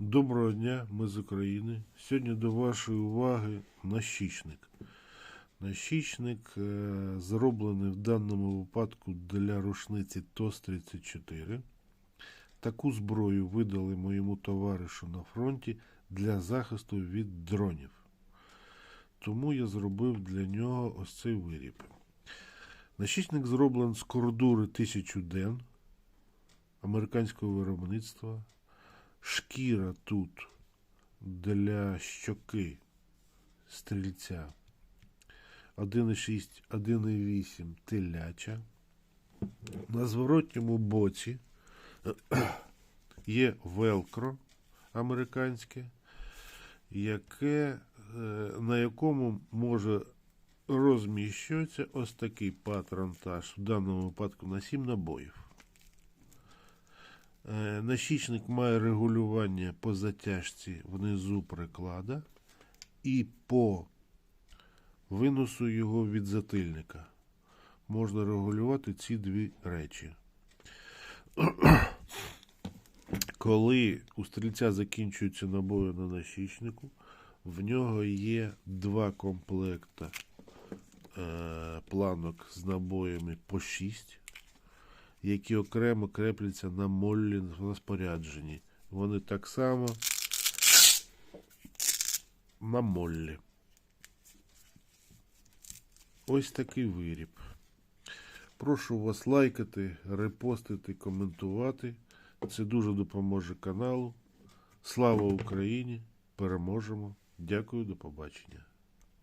Доброго дня, ми з України. Сьогодні до вашої уваги нащічник. Нащічник е, зроблений в даному випадку для рушниці ТОС-34. Таку зброю видали моєму товаришу на фронті для захисту від дронів. Тому я зробив для нього ось цей виріб. Нащічник зроблений з кордури 1000 ден американського виробництва. Шкіра тут для щоки стрільця 1,6, 1,8 теляча. На зворотньому боці є велкро американське, яке, е, на якому може розміщуватися ось такий патронтаж, в даному випадку на 7 набоїв. Е, Нащічник має регулювання по затяжці внизу приклада і по виносу його від затильника. Можна регулювати ці дві речі. Коли у стрільця закінчуються набої на нащічнику, в нього є два комплекта е, планок з набоями по 6 які окремо крепляться на моллі в спорядженні. Вони так само на моллі. Ось такий виріб. Прошу вас лайкати, репостити, коментувати. Це дуже допоможе каналу. Слава Україні! Переможемо! Дякую, до побачення.